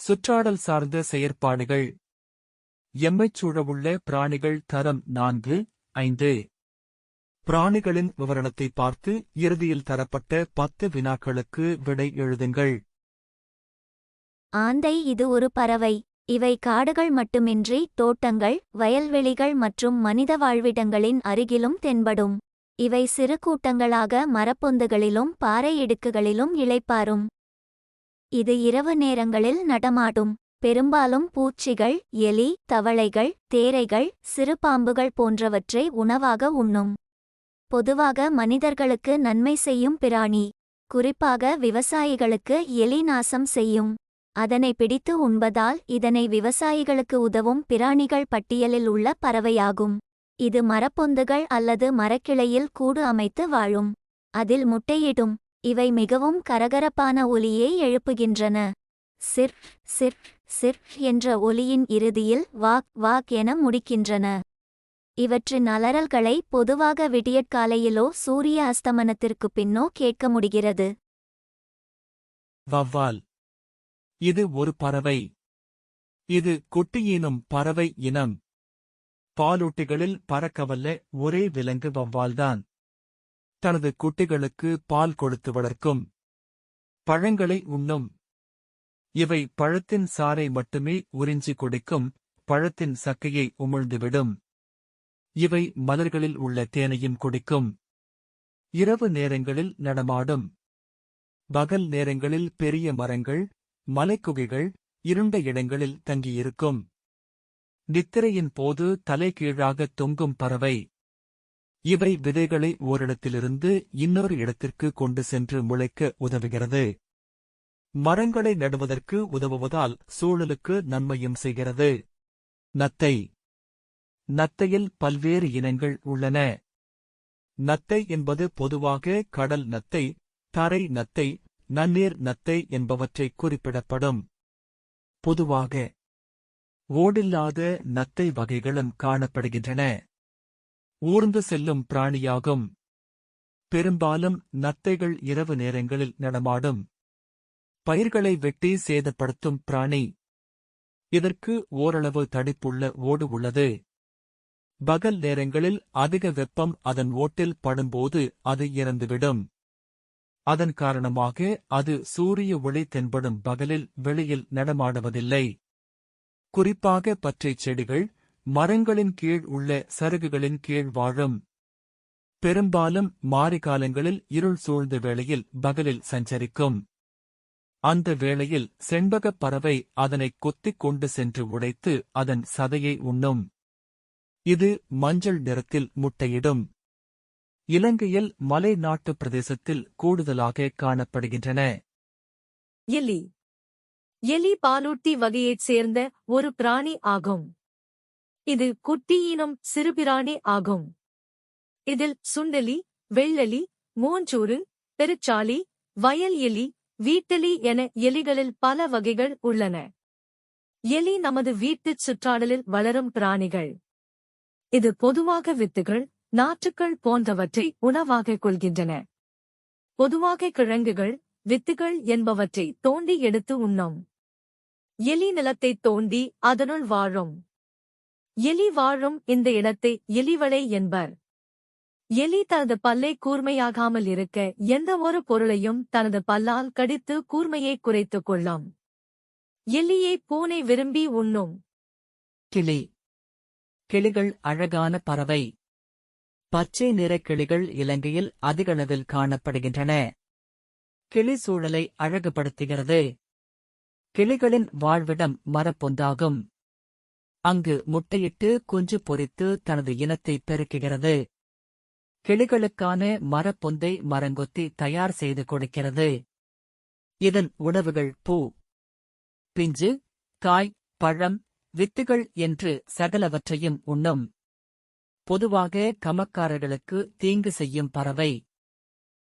சுற்றாடல் சார்ந்த செயற்பாடுகள். எம்மைச் சூழவுள்ள பிராணிகள் தரம் நான்கு ஐந்து. பிராணிகளின் விவரணத்தை பார்த்து இறுதியில் தரப்பட்ட பத்து வினாக்களுக்கு விடை எழுதுங்கள். ஆந்தை இது ஒரு பறவை. இவை காடுகள் மட்டுமின்றி தோட்டங்கள் வயல்வெளிகள் மற்றும் மனித வாழ்விடங்களின் அருகிலும் தென்படும். இவை சிறு கூட்டங்களாக மரப்பொந்துகளிலும் பாறை இடுக்குகளிலும் இளைப்பாரும் இது இரவு நேரங்களில் நடமாடும். பெரும்பாலும் பூச்சிகள் எலி தவளைகள் தேரைகள் சிறுபாம்புகள் போன்றவற்றை உணவாக உண்ணும். பொதுவாக மனிதர்களுக்கு நன்மை செய்யும் பிராணி. குறிப்பாக விவசாயிகளுக்கு எலி நாசம் செய்யும். அதனை பிடித்து உண்பதால் இதனை விவசாயிகளுக்கு உதவும் பிராணிகள் பட்டியலில் உள்ள பறவையாகும். இது மரப்பொந்துகள் அல்லது மரக்கிளையில் கூடு அமைத்து வாழும். அதில் முட்டையிடும். இவை மிகவும் கரகரப்பான ஒலியை எழுப்புகின்றன. சிர் சிர் சிர் என்ற ஒலியின் இறுதியில் வாக் வாக் என முடிக்கின்றன. இவற்றின் அலறல்களை பொதுவாக விடியற்காலையிலோ சூரிய அஸ்தமனத்திற்குப் பின்னோ கேட்க முடிகிறது. வவ்வால். இது ஒரு பறவை. இது குட்டியினும் பறவை இனம். பாலூட்டிகளில் பறக்கவல்ல ஒரே விலங்கு வவ்வால்தான். தனது குட்டிகளுக்கு பால் கொடுத்து வளர்க்கும் பழங்களை உண்ணும். இவை பழத்தின் சாறை மட்டுமே உறிஞ்சி குடிக்கும் பழத்தின் சக்கையை உமிழ்ந்துவிடும். இவை மலர்களில் உள்ள தேனையும் குடிக்கும். இரவு நேரங்களில் நடமாடும். பகல் நேரங்களில் பெரிய மரங்கள் மலைக்குகைகள் இருண்ட இடங்களில் தங்கியிருக்கும். நித்திரையின் போது தலைகீழாக தொங்கும் பறவை. இவை விதைகளை ஓரிடத்திலிருந்து இன்னொரு இடத்திற்கு கொண்டு சென்று முளைக்க உதவுகிறது. மரங்களை நடுவதற்கு உதவுவதால் சூழலுக்கு நன்மையும் செய்கிறது. நத்தை. நத்தையில் பல்வேறு இனங்கள் உள்ளன. நத்தை என்பது பொதுவாக கடல் நத்தை தரை நத்தை நன்னீர் நத்தை என்பவற்றை குறிப்பிடப்படும். பொதுவாக ஓடில்லாத நத்தை வகைகளும் காணப்படுகின்றன. ஊர்ந்து செல்லும் பிராணியாகும். பெரும்பாலும் நத்தைகள் இரவு நேரங்களில் நடமாடும். பயிர்களை வெட்டி சேதப்படுத்தும் பிராணி. இதற்கு ஓரளவு தடிப்புள்ள ஓடு உள்ளது. பகல் நேரங்களில் அதிக வெப்பம் அதன் ஓட்டில் படும்போது அது இறந்துவிடும். அதன் காரணமாக அது சூரிய ஒளி தென்படும் பகலில் வெளியில் நடமாடுவதில்லை. குறிப்பாக பற்றைச் செடிகள் மரங்களின் கீழ் உள்ள சருகுகளின் கீழ் வாழும். பெரும்பாலும் மாரிகாலங்களில் இருள் சூழ்ந்த வேளையில் பகலில் சஞ்சரிக்கும். அந்த வேளையில் செண்பகப் பறவை அதனைக் கொத்திக் கொண்டு சென்று உடைத்து அதன் சதையை உண்ணும். இது மஞ்சள் நிறத்தில் முட்டையிடும். இலங்கையில் மலை நாட்டு பிரதேசத்தில் கூடுதலாக காணப்படுகின்றன. எலி. எலி பாலூட்டி வகையைச் சேர்ந்த ஒரு பிராணி ஆகும். இது குட்டியினம் சிறுபிராணி ஆகும். இதில் சுண்டெலி வெள்ளெலி மூஞ்சூறு பெருச்சாலி வயல் எலி வீட்டெலி என எலிகளில் பல வகைகள் உள்ளன. எலி நமது வீட்டுச் சுற்றாடலில் வளரும் பிராணிகள். இது பொதுவாக வித்துகள் நாற்றுக்கள் போன்றவற்றை உணவாக கொள்கின்றன. பொதுவாக கிழங்குகள் வித்துகள் என்பவற்றை தோண்டி எடுத்து உண்ணும். எலி நிலத்தை தோண்டி அதனுள் வாழும். எலி வாழும் இந்த இடத்தை எலிவளை என்பர். எலி தனது பல்லை கூர்மையாகாமல் இருக்க எந்த ஒரு பொருளையும் தனது பல்லால் கடித்து கூர்மையை குறைத்துக் கொள்ளும். எலியை பூனை விரும்பி உண்ணும். கிளி. கிளிகள் அழகான பறவை. பச்சை நிற கிளிகள் இலங்கையில் அதிகளவில் காணப்படுகின்றன. கிளி சூழலை அழகுபடுத்துகிறது. கிளிகளின் வாழ்விடம் மரப்பொந்தாகும். அங்கு முட்டையிட்டு குஞ்சு பொரித்து தனது இனத்தை பெருக்குகிறது. கிளிகளுக்கான மரப்பொந்தை மரங்கொத்தி தயார் செய்து கொடுக்கிறது. இதன் உணவுகள் பூ பிஞ்சு காய் பழம் வித்துகள் என்று சகலவற்றையும் உண்ணும். பொதுவாக கமக்காரர்களுக்கு தீங்கு செய்யும் பறவை.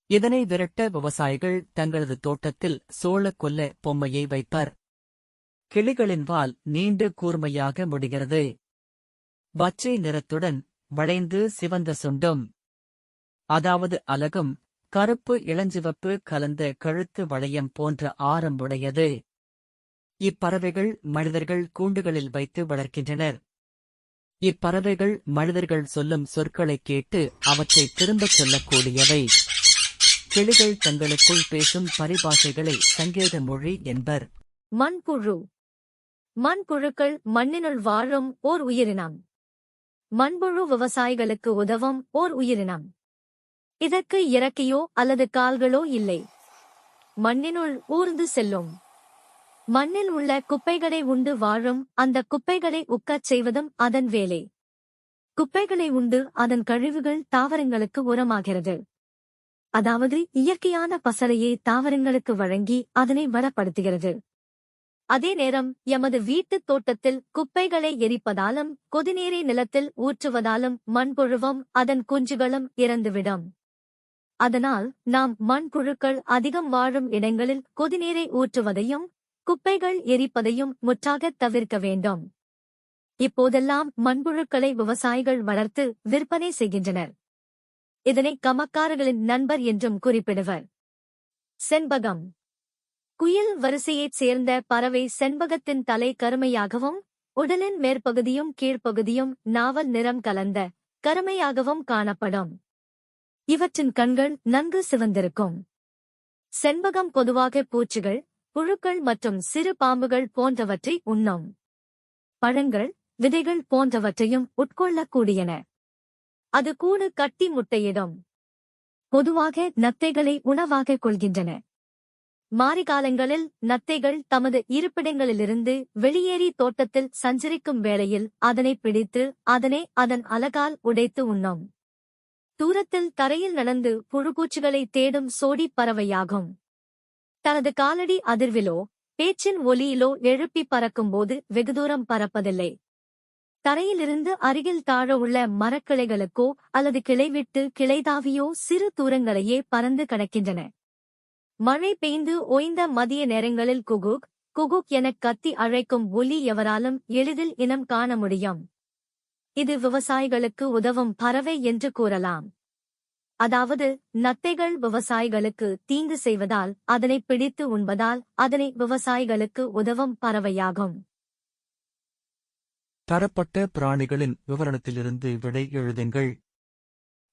இதனை விரட்ட விவசாயிகள் தங்களது தோட்டத்தில் சோள கொல்ல பொம்மையை வைப்பர். கிளிகளின் வால் நீண்டு கூர்மையாக முடிகிறது. பச்சை நிறத்துடன் வளைந்து சிவந்த சுண்டும். அதாவது அலகும் கருப்பு இளஞ்சிவப்பு கலந்த கழுத்து வளையம் போன்ற ஆரம்புடையது இப்பறவைகள் மனிதர்கள் கூண்டுகளில் வைத்து வளர்க்கின்றனர். இப்பறவைகள் மனிதர்கள் சொல்லும் சொற்களைக் கேட்டு அவற்றை திரும்பச் சொல்லக்கூடியவை. கிளிகள் தங்களுக்குள் பேசும் பரிபாஷைகளை சங்கேத மொழி என்பர். மண்புழு. மண்புழுக்கள் மண்ணினுள் வாழும் ஓர் உயிரினம். மண்புழு விவசாயிகளுக்கு உதவும் ஓர் உயிரினம். இதற்கு இறக்கையோ அல்லது கால்களோ இல்லை. மண்ணினுள் ஊர்ந்து செல்லும். மண்ணில் உள்ள குப்பைகளை உண்டு வாழும் அந்த குப்பைகளை உக்கச் செய்வதும் அதன் வேலை. குப்பைகளை உண்டு அதன் கழிவுகள் தாவரங்களுக்கு உரமாகிறது. அதாவது இயற்கையான பசலையை தாவரங்களுக்கு வழங்கி அதனை வளப்படுத்துகிறது. அதே நேரம் எமது வீட்டுத் தோட்டத்தில் குப்பைகளை எரிப்பதாலும் கொதிநீரை நிலத்தில் ஊற்றுவதாலும் மண்புழுவும் அதன் குஞ்சுகளும் இறந்துவிடும். அதனால் நாம் மண்புழுக்கள் அதிகம் வாழும் இடங்களில் கொதிநீரை ஊற்றுவதையும் குப்பைகள் எரிப்பதையும் முற்றாகத் தவிர்க்க வேண்டும். இப்போதெல்லாம் மண்புழுக்களை விவசாயிகள் வளர்த்து விற்பனை செய்கின்றனர். இதனை கமக்காரர்களின் நண்பர் என்றும் குறிப்பிடுவர். செண்பகம். குயில் வரிசையைச் சேர்ந்த பறவை செண்பகத்தின் தலை கருமையாகவும் உடலின் மேற்பகுதியும் கீழ்ப்பகுதியும் நாவல் நிறம் கலந்த கருமையாகவும் காணப்படும். இவற்றின் கண்கள் நன்கு சிவந்திருக்கும். செண்பகம் பொதுவாக பூச்சிகள் புழுக்கள் மற்றும் சிறு பாம்புகள் போன்றவற்றை உண்ணும். பழங்கள் விதைகள் போன்றவற்றையும் உட்கொள்ளக்கூடியன. அது கூடு கட்டி முட்டையிடும். பொதுவாக நத்தைகளை உணவாக கொள்கின்றன. மாரிகாலங்களில் நத்தைகள் தமது இருப்பிடங்களிலிருந்து வெளியேறி தோட்டத்தில் சஞ்சரிக்கும் வேளையில் அதனை பிடித்து அதனை அதன் அலகால் உடைத்து உண்ணும். தூரத்தில் தரையில் நடந்து புழுபூச்சிகளை தேடும் சோடி பறவையாகும். தனது காலடி அதிர்விலோ பேச்சின் ஒலியிலோ எழுப்பி பறக்கும்போது வெகுதூரம் பறப்பதில்லை. தரையிலிருந்து அருகில் தாழ உள்ள மரக்கிளைகளுக்கோ அல்லது கிளைவிட்டு கிளைதாவியோ சிறு தூரங்களையே பறந்து கடக்கின்றன. மழை பெய்ந்து ஓய்ந்த மதிய நேரங்களில் குகுக் குகுக் எனக் கத்தி அழைக்கும் ஒலி எவராலும் எளிதில் இனம் காண முடியும். இது விவசாயிகளுக்கு உதவும் பறவை என்று கூறலாம். அதாவது நத்தைகள் விவசாயிகளுக்கு தீங்கு செய்வதால் அதனை பிடித்து உண்பதால் அதனை விவசாயிகளுக்கு உதவும் பறவையாகும். தரப்பட்ட பிராணிகளின் விவரணத்திலிருந்து விடை எழுதுங்கள்.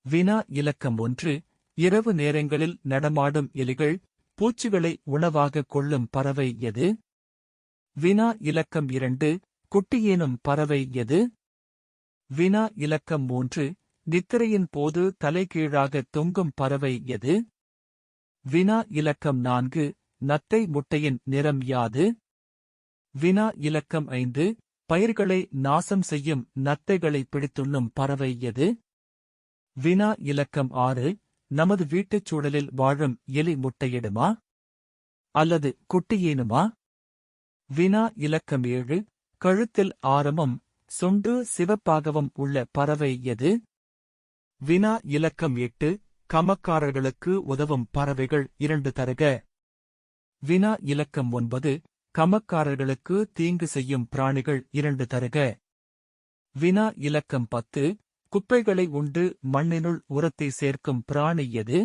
வினா இலக்கம் ஒன்று இரவு நேரங்களில் நடமாடும் எலிகள் பூச்சிகளை உணவாக கொள்ளும் பறவை எது? வினா இலக்கம் இரண்டு குட்டியேனும் பறவை எது? வினா இலக்கம் மூன்று நித்திரையின் போது தலைகீழாக தொங்கும் பறவை எது? வினா இலக்கம் நான்கு நத்தை முட்டையின் நிறம் யாது? வினா இலக்கம் ஐந்து பயிர்களை நாசம் செய்யும் நத்தைகளை பிடித்துண்ணும் பறவை எது? வினா இலக்கம் ஆறு நமது வீட்டுச் சூழலில் வாழும் எலி முட்டையிடுமா? அல்லது குட்டியேனுமா? வினா இலக்கம் ஏழு. கழுத்தில் ஆரமும் சுண்டு சிவப்பாகவும் உள்ள பறவை எது? வினா இலக்கம் எட்டு. கமக்காரர்களுக்கு உதவும் பறவைகள் இரண்டு தருக. வினா இலக்கம் ஒன்பது. கமக்காரர்களுக்கு தீங்கு செய்யும் பிராணிகள் இரண்டு தருக. வினா இலக்கம் பத்து. குப்பைகளை உண்டு மண்ணினுள் உரத்தை சேர்க்கும் பிராணி எது?